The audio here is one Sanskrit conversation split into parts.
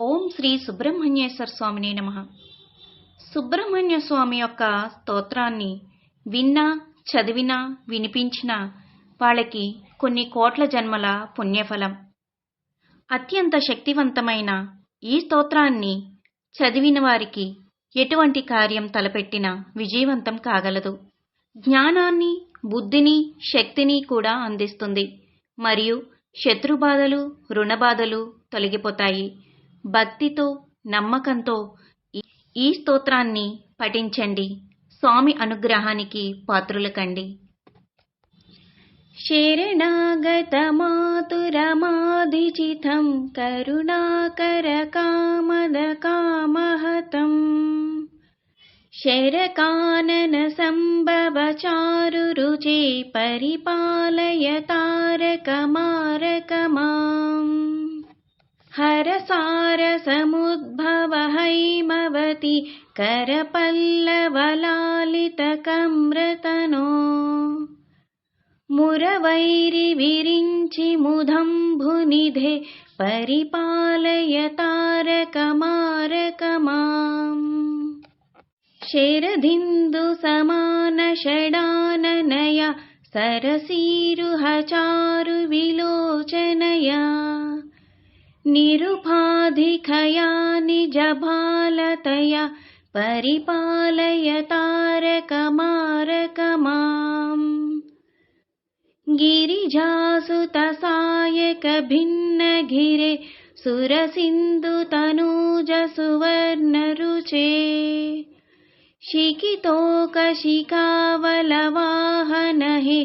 ఓం శ్రీ సుబ్రహ్మణ్యేశ్వర స్వామిని నమ. సుబ్రహ్మణ్య స్వామి యొక్క స్తోత్రాన్ని విన్నా చదివినా వినిపించినా వాళ్ళకి కొన్ని కోట్ల జన్మల పుణ్యఫలం. అత్యంత శక్తివంతమైన ఈ స్తోత్రాన్ని చదివిన వారికి ఎటువంటి కార్యం తలపెట్టినా విజయవంతం కాగలదు. జ్ఞానాన్ని బుద్ధిని శక్తిని కూడా అందిస్తుంది. మరియు శత్రుబాధలు రుణబాధలు తొలగిపోతాయి. భక్తితో నమ్మకంతో ఈ స్తోత్రాన్ని పఠించండి. స్వామి అనుగ్రహానికి పాత్రులకండి. శరణాగత మాతురమాదిచితం కరుణాకర కామద కామహతం శరకానన సంభవచారు రుచే పరిపాలయ తారకమారకమాం हरसारसमुद्भवहैमवति करपल्लवलालितकम्रतनो मुरवैरिविरिञ्चि परिपालय तारकमारकमाम्। शिरधिन्दुसमानषडाननय सरसीरुहचारुविलोचनया। निरुपाधिखया निजबालतया परिपालयतारकमारकमाम् गिरिजासुतसायकभिन्नगिरे सुरसिन्धुतनूजसुवर्णरुचे। शिकितोकशिकावलवाहनहि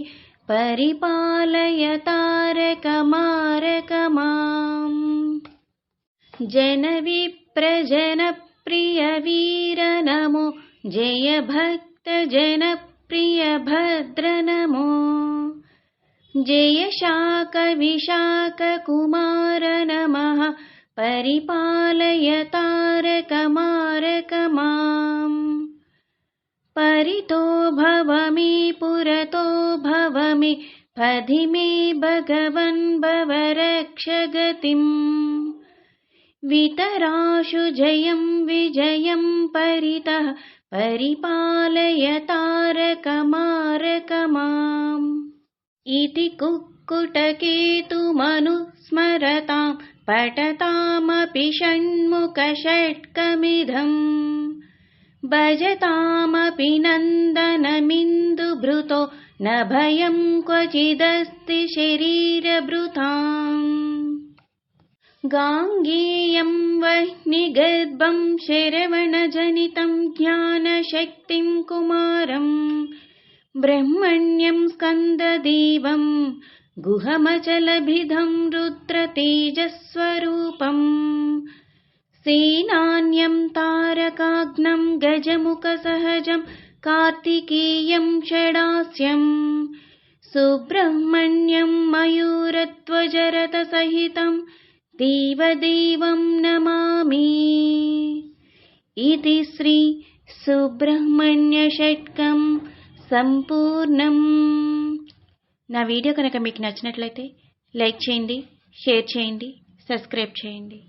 परिपालयतारकमारकमाम् जनविप्रजनप्रियवीर नमो जय भक्तजनप्रिय भद्र नमो जय शाकविशाककुमार नमः परिपालय तारकमारकमाम्। परितो भव मे पुरतो भव मे पधि मे भगवन् भव रक्ष गतिम् वितराशु जयं विजयं परितः परिपालय तारकमारकमाम् इति कुक्कुटकेतुमनुस्मरतां पठतामपि षण्मुखषट्कमिदम्। भजतामपि नन्दनमिन्दुभृतो न भयं क्वचिदस्ति शरीरभृताम् गाङ्गेयं वह्निगर्भं शरवणजनितं ज्ञानशक्तिं कुमारम् ब्रह्मण्यं स्कन्ददेवं गुहमचलभिधं रुद्रतेजस्वरूपम् सेनान्यं तारकाग्नं गजमुखसहजं कार्तिकेयं षडास्यम् सुब्रह्मण्यं దేవదేవం నమామి ఇది శ్రీ సుబ్రహ్మణ్య షట్కం సంపూర్ణం నా వీడియో కనుక మీకు నచ్చినట్లయితే లైక్ చేయండి షేర్ చేయండి సబ్స్క్రైబ్ చేయండి.